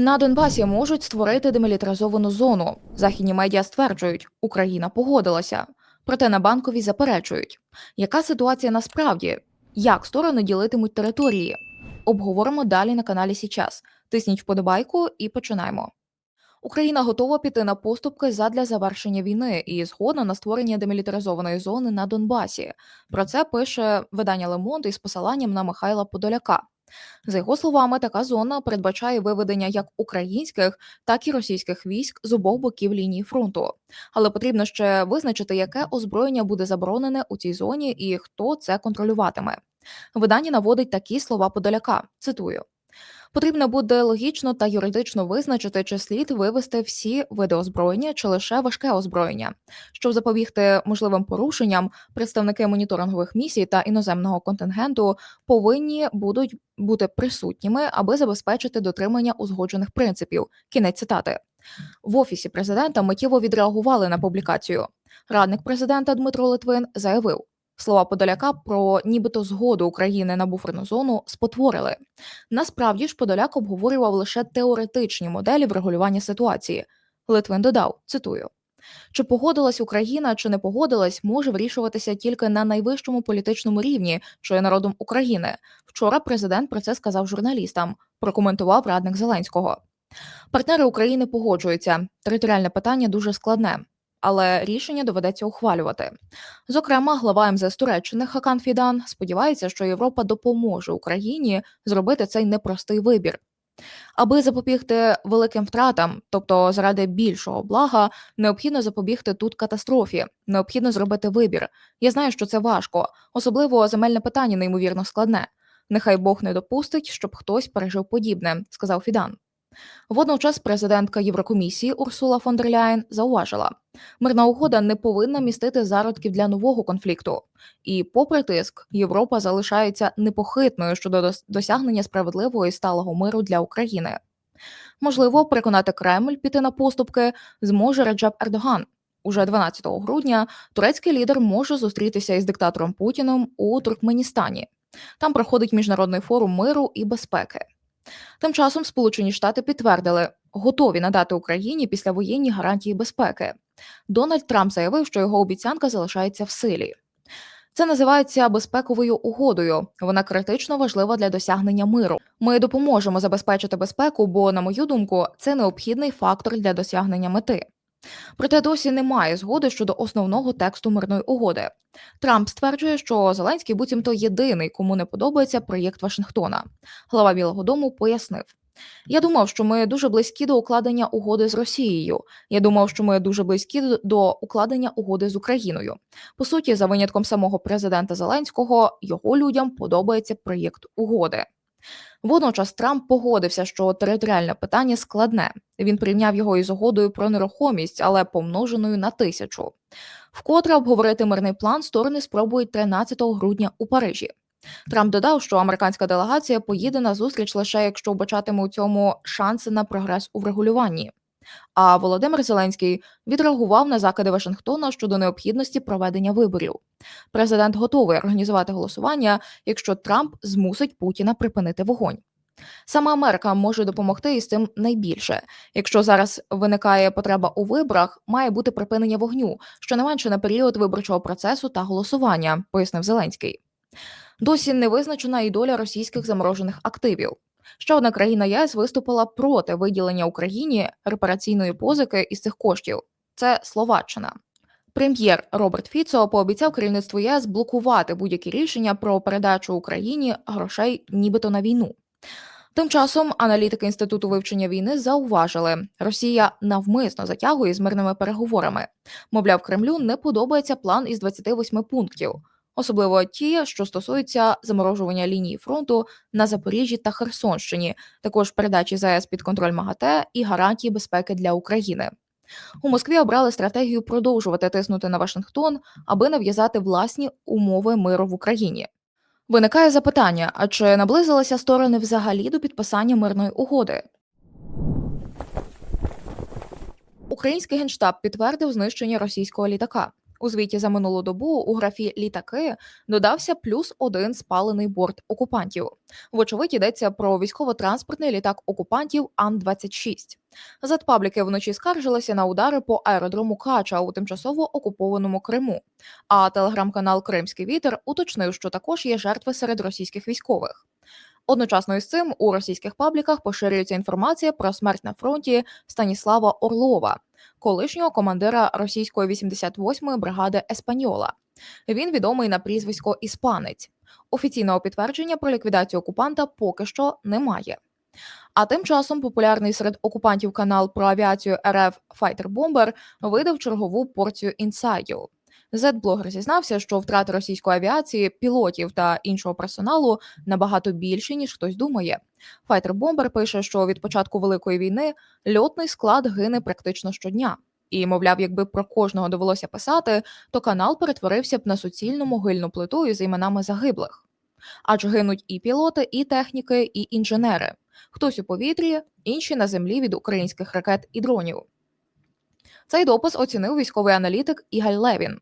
На Донбасі можуть створити демілітаризовану зону. Західні медіа стверджують, Україна погодилася. Проте на банковій заперечують. Яка ситуація насправді? Як сторони ділитимуть території? Обговоримо далі на каналі Січас. Тисніть вподобайку і починаємо. Україна готова піти на поступки задля завершення війни і згодна на створення демілітаризованої зони на Донбасі. Про це пише видання Лемонт із посиланням на Михайла Подоляка. За його словами, така зона передбачає виведення як українських, так і російських військ з обох боків лінії фронту. Але потрібно ще визначити, яке озброєння буде заборонене у цій зоні і хто це контролюватиме. Видання наводить такі слова Подоляка. Цитую. Потрібно буде логічно та юридично визначити, чи слід вивести всі види озброєння чи лише важке озброєння. Щоб запобігти можливим порушенням, представники моніторингових місій та іноземного контингенту повинні будуть бути присутніми, аби забезпечити дотримання узгоджених принципів. Кінець цитати. В офісі президента миттєво відреагували на публікацію. Радник президента Дмитро Литвин заявив, Слова Подоляка про нібито згоду України на буферну зону спотворили. Насправді ж Подоляк обговорював лише теоретичні моделі врегулювання ситуації. Литвин додав: цитую. Чи погодилась Україна, чи не погодилась, може вирішуватися тільки на найвищому політичному рівні, що є народом України. Вчора президент про це сказав журналістам. Прокоментував радник Зеленського. Партнери України погоджуються. Територіальне питання дуже складне але рішення доведеться ухвалювати. Зокрема, глава МЗС Туреччини Хакан Фідан сподівається, що Європа допоможе Україні зробити цей непростий вибір. Аби запобігти великим втратам, тобто заради більшого блага, необхідно запобігти тут катастрофі, необхідно зробити вибір. Я знаю, що це важко, особливо земельне питання неймовірно складне. Нехай Бог не допустить, щоб хтось пережив подібне, сказав Фідан. Водночас президентка Єврокомісії Урсула фон дер Ляєн зауважила, мирна угода не повинна містити зародків для нового конфлікту. І, попри тиск, Європа залишається непохитною щодо досягнення справедливого і сталого миру для України. Можливо, переконати Кремль піти на поступки зможе Реджеп Ердоган. Уже 12 грудня турецький лідер може зустрітися із диктатором Путіним у Туркменістані. Там проходить міжнародний форум миру і безпеки. Тим часом Сполучені Штати підтвердили, готові надати Україні післявоєнні гарантії безпеки. Дональд Трамп заявив, що його обіцянка залишається в силі. Це називається безпековою угодою. Вона критично важлива для досягнення миру. Ми допоможемо забезпечити безпеку, бо, на мою думку, це необхідний фактор для досягнення мети. Проте досі немає згоди щодо основного тексту мирної угоди. Трамп стверджує, що Зеленський буцімто єдиний, кому не подобається проєкт Вашингтона. Глава Білого Дому пояснив. Я думав, що ми дуже близькі до укладення угоди з Росією. Я думав, що ми дуже близькі до укладення угоди з Україною. По суті, за винятком самого президента Зеленського, його людям подобається проєкт угоди. Водночас Трамп погодився, що територіальне питання складне. Він прийняв його із угодою про нерухомість, але помноженою на тисячу. Вкотре обговорити мирний план сторони спробують 13 грудня у Парижі. Трамп додав, що американська делегація поїде на зустріч лише якщо вбачатиме у цьому шанси на прогрес у врегулюванні. А Володимир Зеленський відреагував на закиди Вашингтона щодо необхідності проведення виборів. Президент готовий організувати голосування, якщо Трамп змусить Путіна припинити вогонь. Саме Америка може допомогти із цим найбільше. Якщо зараз виникає потреба у виборах, має бути припинення вогню, що не менше на період виборчого процесу та голосування, пояснив Зеленський. Досі не визначена і доля російських заморожених активів. Ще одна країна ЄС виступила проти виділення Україні репараційної позики із цих коштів. Це Словаччина. Прем'єр Роберт Фіцо пообіцяв керівництву ЄС блокувати будь-які рішення про передачу Україні грошей, нібито на війну. Тим часом аналітики інституту вивчення війни зауважили, Росія навмисно затягує з мирними переговорами. Мовляв, Кремлю не подобається план із 28 пунктів особливо ті, що стосуються заморожування лінії фронту на Запоріжжі та Херсонщині, також передачі ЗАЕС під контроль МАГАТЕ і гарантії безпеки для України. У Москві обрали стратегію продовжувати тиснути на Вашингтон, аби нав'язати власні умови миру в Україні. Виникає запитання: а чи наблизилися сторони взагалі до підписання мирної угоди? Український генштаб підтвердив знищення російського літака. У звіті за минулу добу у графі літаки додався плюс один спалений борт окупантів. Вочевидь йдеться про військово-транспортний літак окупантів Ан-26. Зетпабліки вночі скаржилися на удари по аеродрому Кача у тимчасово окупованому Криму. А телеграм-канал Кримський вітер уточнив, що також є жертви серед російських військових. Одночасно із цим у російських пабліках поширюється інформація про смерть на фронті Станіслава Орлова, колишнього командира російської 88-ї бригади Еспаньола. Він відомий на прізвисько Іспанець. Офіційного підтвердження про ліквідацію окупанта поки що немає. А тим часом популярний серед окупантів канал про авіацію РФ Fighter Bomber видав чергову порцію інсайдів. Зет-блогер зізнався, що втрати російської авіації, пілотів та іншого персоналу набагато більші, ніж хтось думає. Fighter Bomber пише, що від початку великої війни льотний склад гине практично щодня. І, мовляв, якби про кожного довелося писати, то канал перетворився б на суцільну могильну плиту із іменами загиблих. Адже гинуть і пілоти, і техніки, і інженери. Хтось у повітрі, інші на землі від українських ракет і дронів. Цей допис оцінив військовий аналітик Ігаль Левін.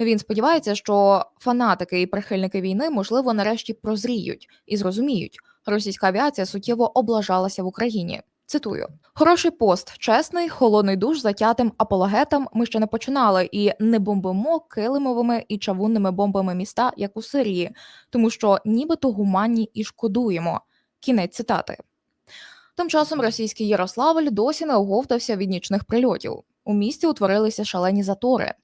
Він сподівається, що фанатики і прихильники війни, можливо, нарешті прозріють і зрозуміють, російська авіація суттєво облажалася в Україні. Цитую: хороший пост, чесний, холодний душ затятим апологетам. Ми ще не починали і не бомбимо килимовими і чавунними бомбами міста, як у Сирії, тому що нібито гуманні і шкодуємо. Кінець цитати. Тим часом російський Ярославль досі не оговтався від нічних прильотів. У місті утворилися шалені затори.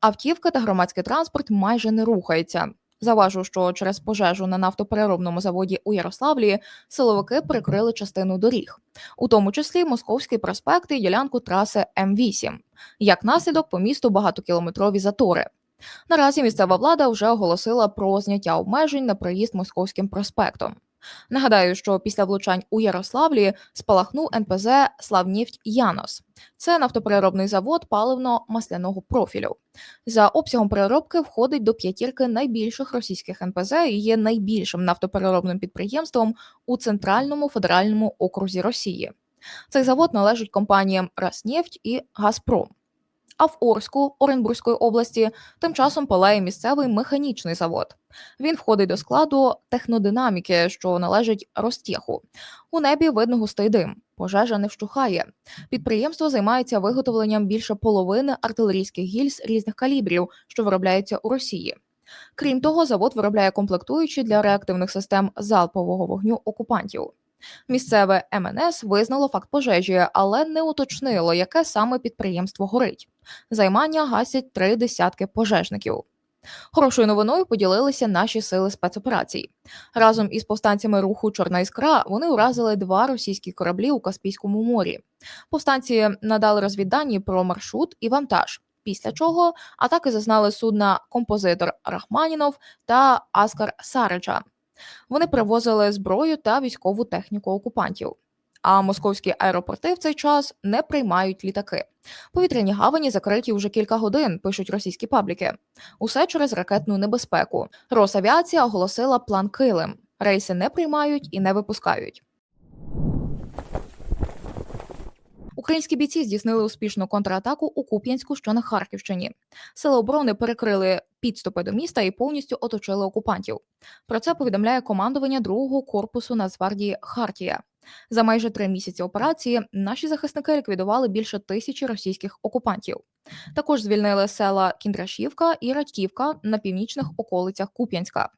Автівка та громадський транспорт майже не рухаються. Заважу, що через пожежу на нафтопереробному заводі у Ярославлі силовики прикрили частину доріг, у тому числі Московський проспект і ділянку траси М8. Як наслідок по місту багатокілометрові затори. Наразі місцева влада вже оголосила про зняття обмежень на проїзд московським проспектом. Нагадаю, що після влучань у Ярославлі спалахнув НПЗ Славнефть Янос. Це нафтопереробний завод паливно-масляного профілю. За обсягом переробки входить до п'ятірки найбільших російських НПЗ і є найбільшим нафтопереробним підприємством у центральному федеральному окрузі Росії. Цей завод належить компаніям Роснефть і Газпром. А в Орську Оренбурзької області тим часом палає місцевий механічний завод. Він входить до складу технодинаміки, що належить Ростєху. У небі видно густий дим. Пожежа не вщухає. Підприємство займається виготовленням більше половини артилерійських гільз різних калібрів, що виробляються у Росії. Крім того, завод виробляє комплектуючі для реактивних систем залпового вогню окупантів. Місцеве МНС визнало факт пожежі, але не уточнило, яке саме підприємство горить. Займання гасять три десятки пожежників. Хорошою новиною поділилися наші сили спецоперацій. Разом із повстанцями руху Чорна іскра вони уразили два російські кораблі у Каспійському морі. Повстанці надали розвіддані про маршрут і вантаж. Після чого атаки зазнали судна композитор Рахманінов та Аскар Сариджа. Вони привозили зброю та військову техніку окупантів. А московські аеропорти в цей час не приймають літаки. Повітряні гавані закриті вже кілька годин, пишуть російські пабліки. Усе через ракетну небезпеку. Росавіація оголосила план Килим. Рейси не приймають і не випускають. Українські бійці здійснили успішну контратаку у Куп'янську, що на Харківщині. Сили оборони перекрили підступи до міста і повністю оточили окупантів. Про це повідомляє командування другого корпусу Нацгвардії Хартія. За майже три місяці операції наші захисники ліквідували більше тисячі російських окупантів. Також звільнили села Кіндрашівка і Радьківка на північних околицях Куп'янська.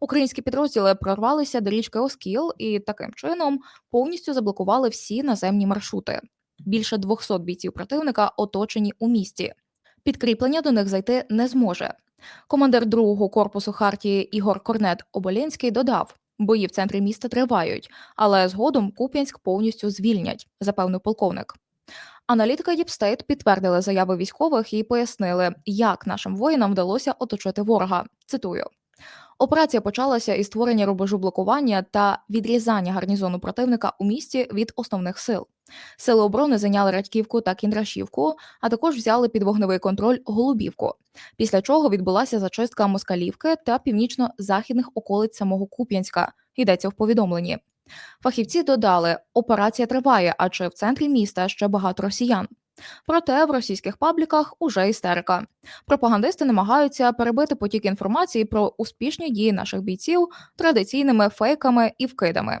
Українські підрозділи прорвалися до річки Оскіл і таким чином повністю заблокували всі наземні маршрути. Більше 200 бійців противника оточені у місті. Підкріплення до них зайти не зможе. Командир другого корпусу Хартії Ігор Корнет Оболєнський додав: бої в центрі міста тривають, але згодом Куп'янськ повністю звільнять, запевнив полковник. Аналітики Діпстейт підтвердили заяви військових і пояснили, як нашим воїнам вдалося оточити ворога. Цитую. Операція почалася із створення рубежу блокування та відрізання гарнізону противника у місті від основних сил. Сили оборони зайняли Радьківку та Кіндрашівку, а також взяли під вогневий контроль Голубівку. Після чого відбулася зачистка Москалівки та північно-західних околиць самого Куп'янська. Йдеться в повідомленні. Фахівці додали, операція триває, адже в центрі міста ще багато росіян. Проте в російських пабліках уже істерика. Пропагандисти намагаються перебити потік інформації про успішні дії наших бійців традиційними фейками і вкидами.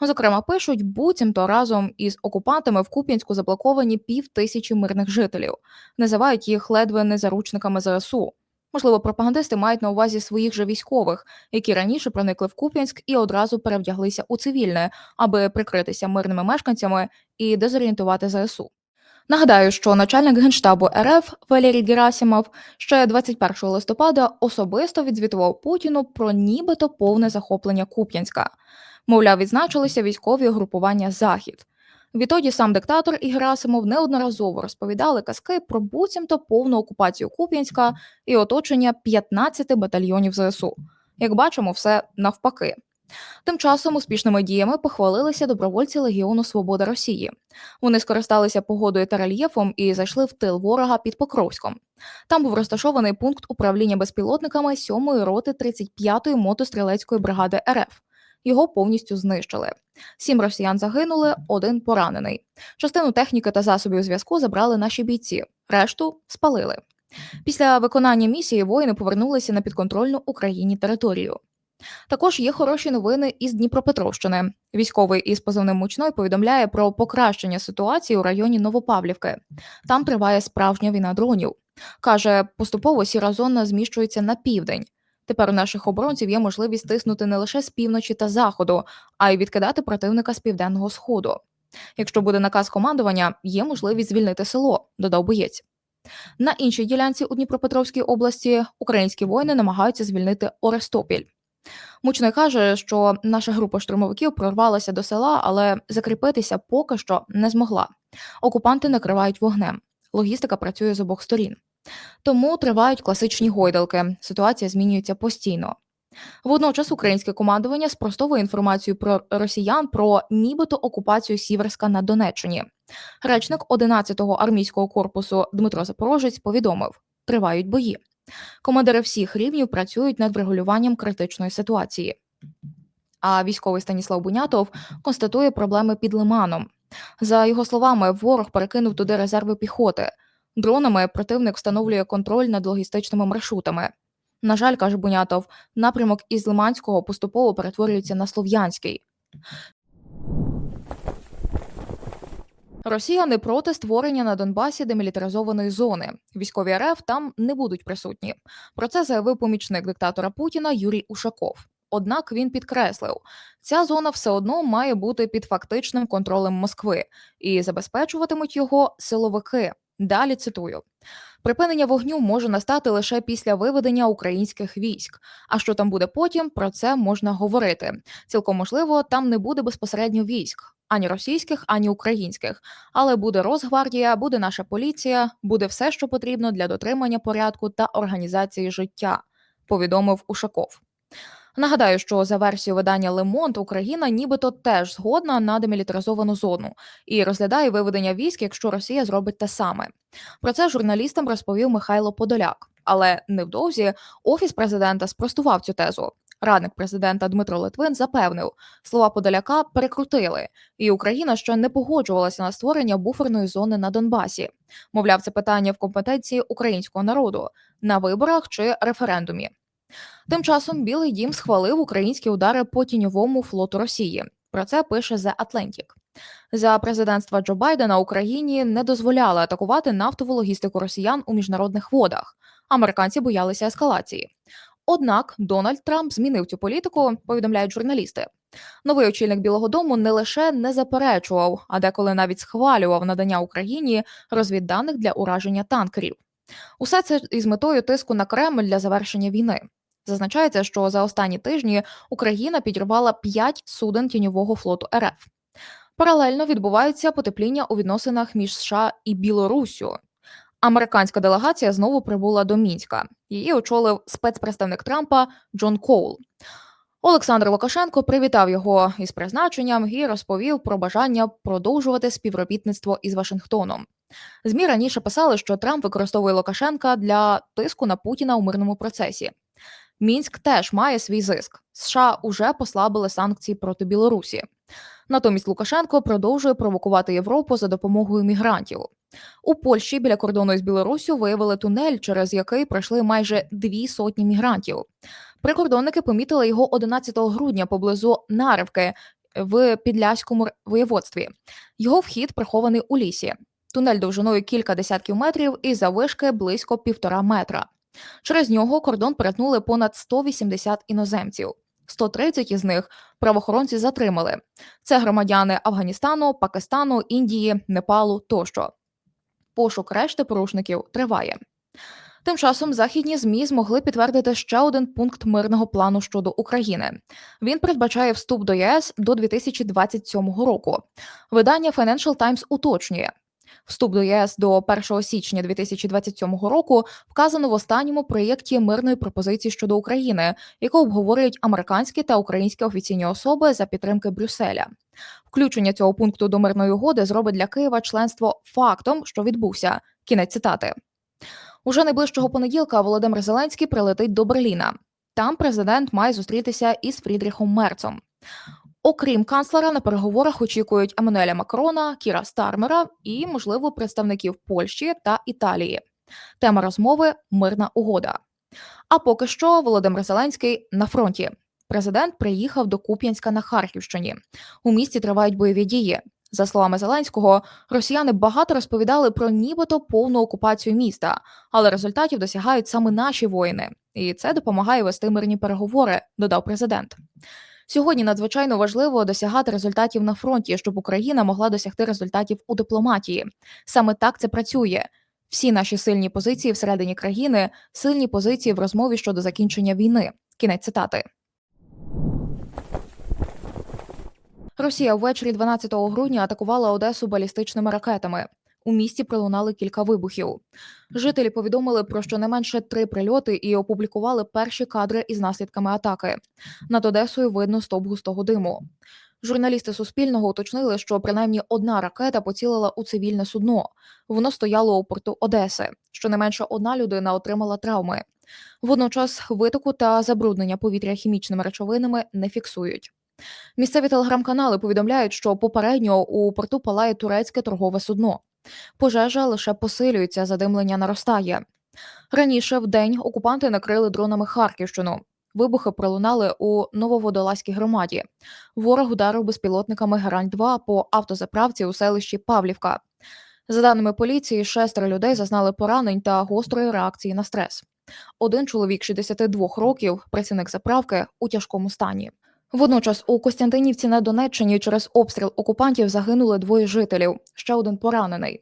Зокрема, пишуть, буцімто разом із окупантами в Куп'янську заблоковані пів тисячі мирних жителів, називають їх ледве не заручниками ЗСУ. Можливо, пропагандисти мають на увазі своїх же військових, які раніше проникли в Куп'янськ і одразу перевдяглися у цивільне, аби прикритися мирними мешканцями і дезорієнтувати ЗСУ. Нагадаю, що начальник генштабу РФ Валерій Герасимов ще 21 листопада особисто відзвітував Путіну про нібито повне захоплення Куп'янська. Мовляв, відзначилися військові угрупування Захід. Відтоді сам диктатор і Герасимов неодноразово розповідали казки про буцімто повну окупацію Куп'янська і оточення 15 батальйонів ЗСУ. Як бачимо, все навпаки. Тим часом успішними діями похвалилися добровольці Легіону Свобода Росії. Вони скористалися погодою та рельєфом і зайшли в тил ворога під Покровськом. Там був розташований пункт управління безпілотниками 7-ї роти 35-ї мотострілецької бригади РФ. Його повністю знищили. Сім росіян загинули, один поранений. Частину техніки та засобів зв'язку забрали наші бійці, решту спалили. Після виконання місії воїни повернулися на підконтрольну Україні територію. Також є хороші новини із Дніпропетровщини. Військовий із позивним мучной повідомляє про покращення ситуації у районі Новопавлівки. Там триває справжня війна дронів. Каже, поступово сіра зона зміщується на південь. Тепер у наших оборонців є можливість тиснути не лише з півночі та заходу, а й відкидати противника з південного сходу. Якщо буде наказ командування, є можливість звільнити село, додав боєць. На іншій ділянці у Дніпропетровській області українські воїни намагаються звільнити Орестопіль. Мучний каже, що наша група штурмовиків прорвалася до села, але закріпитися поки що не змогла. Окупанти накривають вогнем. Логістика працює з обох сторін. Тому тривають класичні гойдалки. Ситуація змінюється постійно. Водночас українське командування спростовує інформацію про росіян про нібито окупацію Сіверська на Донеччині. Речник 11-го армійського корпусу Дмитро Запорожець повідомив: тривають бої. Командири всіх рівнів працюють над врегулюванням критичної ситуації. А військовий Станіслав Бунятов констатує проблеми під лиманом. За його словами, ворог перекинув туди резерви піхоти. Дронами противник встановлює контроль над логістичними маршрутами. На жаль, каже Бунятов, напрямок із Лиманського поступово перетворюється на Слов'янський. Росія не проти створення на Донбасі демілітаризованої зони. Військові РФ там не будуть присутні. Про це заявив помічник диктатора Путіна Юрій Ушаков. Однак він підкреслив, ця зона все одно має бути під фактичним контролем Москви і забезпечуватимуть його силовики. Далі цитую: припинення вогню може настати лише після виведення українських військ. А що там буде потім? Про це можна говорити. Цілком можливо, там не буде безпосередньо військ ані російських, ані українських. Але буде Росгвардія, буде наша поліція, буде все, що потрібно для дотримання порядку та організації життя. Повідомив Ушаков. Нагадаю, що за версією видання Лемонт Україна нібито теж згодна на демілітаризовану зону і розглядає виведення військ, якщо Росія зробить те саме. Про це журналістам розповів Михайло Подоляк. Але невдовзі офіс президента спростував цю тезу. Радник президента Дмитро Литвин запевнив, слова Подоляка перекрутили, і Україна ще не погоджувалася на створення буферної зони на Донбасі. Мовляв, це питання в компетенції українського народу на виборах чи референдумі. Тим часом Білий Дім схвалив українські удари по тіньовому флоту Росії. Про це пише The Atlantic. За президентства Джо Байдена Україні не дозволяли атакувати нафтову логістику росіян у міжнародних водах. Американці боялися ескалації. Однак Дональд Трамп змінив цю політику, повідомляють журналісти. Новий очільник Білого Дому не лише не заперечував, а деколи навіть схвалював надання Україні розвідданих для ураження танкерів. Усе це із метою тиску на Кремль для завершення війни. Зазначається, що за останні тижні Україна підірвала 5 суден тіньового флоту РФ. Паралельно відбувається потепління у відносинах між США і Білоруссю. Американська делегація знову прибула до мінська. Її очолив спецпредставник Трампа Джон Коул. Олександр Лукашенко привітав його із призначенням і розповів про бажання продовжувати співробітництво із Вашингтоном. Змі раніше писали, що Трамп використовує Лукашенка для тиску на Путіна у мирному процесі. Мінськ теж має свій зиск. США уже послабили санкції проти Білорусі. Натомість Лукашенко продовжує провокувати Європу за допомогою мігрантів. У Польщі біля кордону із Білоруссю виявили тунель, через який пройшли майже дві сотні мігрантів. Прикордонники помітили його 11 грудня поблизу Наривки в Підляському воєводстві. Його вхід прихований у лісі. Тунель довжиною кілька десятків метрів і завишки близько півтора метра. Через нього кордон перетнули понад 180 іноземців. 130 із них правоохоронці затримали. Це громадяни Афганістану, Пакистану, Індії, Непалу тощо. Пошук решти порушників триває. Тим часом західні змі змогли підтвердити ще один пункт мирного плану щодо України. Він передбачає вступ до ЄС до 2027 року. Видання Financial Times уточнює. Вступ до ЄС до 1 січня 2027 року вказано в останньому проєкті мирної пропозиції щодо України, яку обговорюють американські та українські офіційні особи за підтримки Брюсселя. Включення цього пункту до мирної угоди зробить для Києва членство фактом, що відбувся. Кінець цитати. Уже найближчого понеділка Володимир Зеленський прилетить до Берліна. Там президент має зустрітися із Фрідріхом Мерцом. Окрім канцлера, на переговорах очікують Еммануеля Макрона, Кіра Стармера і, можливо, представників Польщі та Італії. Тема розмови мирна угода. А поки що Володимир Зеленський на фронті. Президент приїхав до Куп'янська на Харківщині. У місті тривають бойові дії. За словами Зеленського, росіяни багато розповідали про нібито повну окупацію міста, але результатів досягають саме наші воїни, і це допомагає вести мирні переговори. Додав президент. Сьогодні надзвичайно важливо досягати результатів на фронті, щоб Україна могла досягти результатів у дипломатії. Саме так це працює. Всі наші сильні позиції всередині країни, сильні позиції в розмові щодо закінчення війни. Кінець цитати. Росія ввечері 12 грудня атакувала Одесу балістичними ракетами. У місті пролунали кілька вибухів. Жителі повідомили про щонайменше три прильоти і опублікували перші кадри із наслідками атаки. Над Одесою видно стовп густого диму. Журналісти Суспільного уточнили, що принаймні одна ракета поцілила у цивільне судно. Воно стояло у порту Одеси. Щонайменше одна людина отримала травми. Водночас витоку та забруднення повітря хімічними речовинами не фіксують. Місцеві телеграм-канали повідомляють, що попередньо у порту палає турецьке торгове судно. Пожежа лише посилюється, задимлення наростає. Раніше в день окупанти накрили дронами Харківщину. Вибухи пролунали у Нововодолазькій громаді. Ворог ударив безпілотниками Герань 2 по автозаправці у селищі Павлівка. За даними поліції, шестеро людей зазнали поранень та гострої реакції на стрес. Один чоловік 62 років, працівник заправки, у тяжкому стані. Водночас у Костянтинівці на Донеччині через обстріл окупантів загинули двоє жителів, ще один поранений.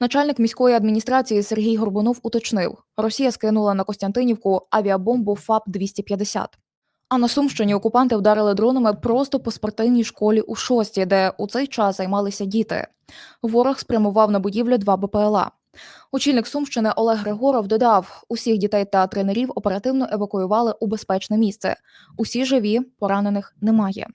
Начальник міської адміністрації Сергій Горбунов уточнив: Росія скинула на Костянтинівку авіабомбу ФАП 250 А на Сумщині окупанти вдарили дронами просто по спортивній школі у шості, де у цей час займалися діти. Ворог спрямував на будівлю два БПЛА. Очільник Сумщини Олег Григоров додав: усіх дітей та тренерів оперативно евакуювали у безпечне місце. Усі живі, поранених немає.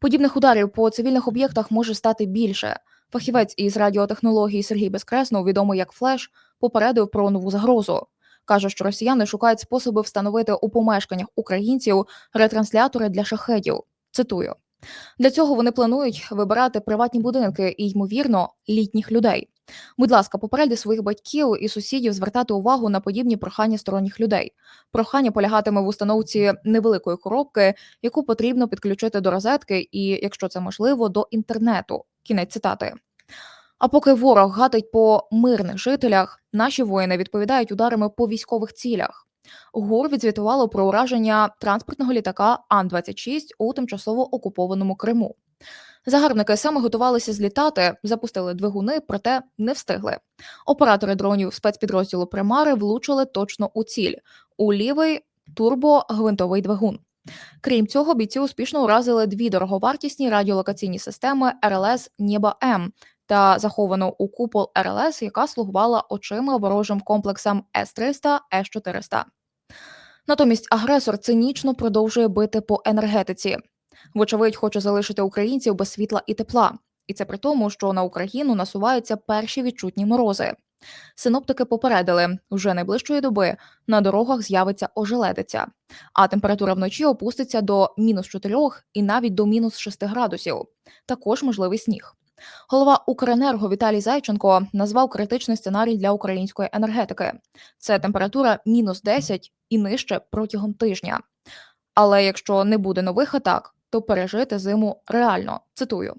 Подібних ударів по цивільних об'єктах може стати більше. Фахівець із радіотехнології Сергій Безкреснов, відомий як Флеш, попередив про нову загрозу. Каже, що росіяни шукають способи встановити у помешканнях українців ретранслятори для шахедів. Цитую. Для цього вони планують вибирати приватні будинки і, ймовірно, літніх людей. Будь ласка, попереди своїх батьків і сусідів звертати увагу на подібні прохання сторонніх людей. Прохання полягатиме в установці невеликої коробки, яку потрібно підключити до розетки, і, якщо це можливо, до інтернету. Кінець цитати. А поки ворог гатить по мирних жителях, наші воїни відповідають ударами по військових цілях. ГУР відзвітувало про ураження транспортного літака Ан-26 у тимчасово окупованому Криму. Загарбники саме готувалися злітати, запустили двигуни, проте не встигли. Оператори дронів спецпідрозділу Примари влучили точно у ціль у лівий турбогвинтовий двигун. Крім цього, бійці успішно уразили дві дороговартісні радіолокаційні системи РЛС Нєба М та заховану у купол РЛС, яка слугувала очима ворожим комплексам С-300, С-400. Натомість агресор цинічно продовжує бити по енергетиці. Вочевидь, хоче залишити українців без світла і тепла, і це при тому, що на Україну насуваються перші відчутні морози. Синоптики попередили, вже найближчої доби на дорогах з'явиться ожеледиця, а температура вночі опуститься до мінус 4 і навіть до мінус 6 градусів. Також можливий сніг. Голова Укренерго Віталій Зайченко назвав критичний сценарій для української енергетики. Це температура мінус 10 і нижче протягом тижня. Але якщо не буде нових атак, то пережити зиму реально. Цитую.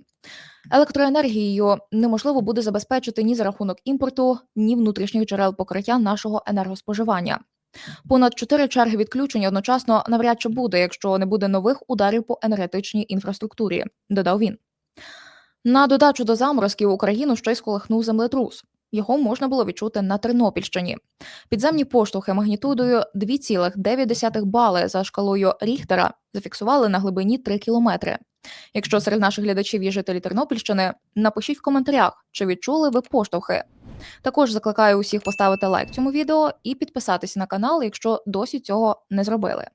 Електроенергією неможливо буде забезпечити ні за рахунок імпорту, ні внутрішніх джерел покриття нашого енергоспоживання. Понад чотири черги відключень одночасно навряд чи буде, якщо не буде нових ударів по енергетичній інфраструктурі, додав він. На додачу до заморозків Україну ще й сколихнув землетрус. Його можна було відчути на Тернопільщині. Підземні поштовхи магнітудою 2,9 бали за шкалою Ріхтера зафіксували на глибині 3 кілометри. Якщо серед наших глядачів є жителі Тернопільщини, напишіть в коментарях, чи відчули ви поштовхи. Також закликаю усіх поставити лайк цьому відео і підписатися на канал, якщо досі цього не зробили.